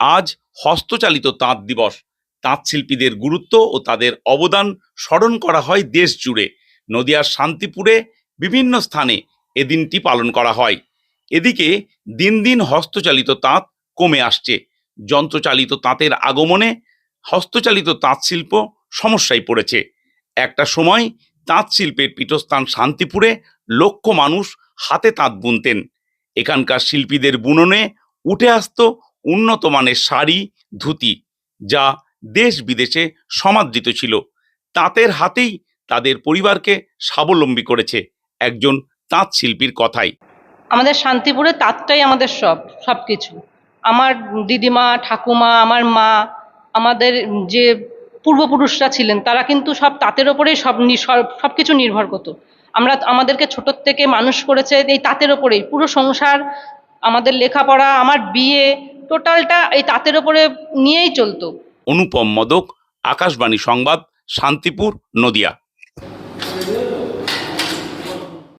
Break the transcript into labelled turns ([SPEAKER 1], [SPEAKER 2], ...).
[SPEAKER 1] আজ হস্তচালিত তাঁত দিবস। তাঁত শিল্পীদের গুরুত্ব ও তাদের অবদান স্মরণ করা হয় দেশ জুড়ে। নদিয়ার শান্তিপুরে বিভিন্ন স্থানে এ দিনটি পালন করা হয়। এদিকে দিন দিন হস্তচালিত তাঁত কমে আসছে। যন্ত্রচালিত তাঁতের আগমনে হস্তচালিত তাঁত শিল্প সমস্যায় পড়েছে। একটা সময় তাঁত শিল্পের পীঠস্থান শান্তিপুরে লক্ষ মানুষ হাতে তাঁত বুনতেন। এখানকার শিল্পীদের বুননে উঠে আসতো উন্নত মানের শাড়ি, ধুতি, যা দেশ বিদেশে সমাদৃত ছিল। তাঁতের হাতেই তাদের পরিবারকে স্বাবলম্বী করেছে একজন তাঁত শিল্পীর কথাই।
[SPEAKER 2] আমাদের শান্তিপুরে তাঁতটাই আমাদের সব সব কিছু আমার দিদিমা, ঠাকুমা, আমার মা, আমাদের যে পূর্বপুরুষরা ছিলেন, তারা কিন্তু সব তাঁতের ওপরেই সব সব কিছু নির্ভর করতো। আমরা আমাদেরকে ছোটোর থেকে মানুষ করেছে এই তাঁতের ওপরেই। পুরো সংসার, আমাদের লেখাপড়া, আমার বিয়ে টোটালটা এই তাঁতের ওপরে নিয়েই চলতো।
[SPEAKER 1] অনুপম মদক আকাশবাণী সংবাদ শান্তিপুর নদিয়া।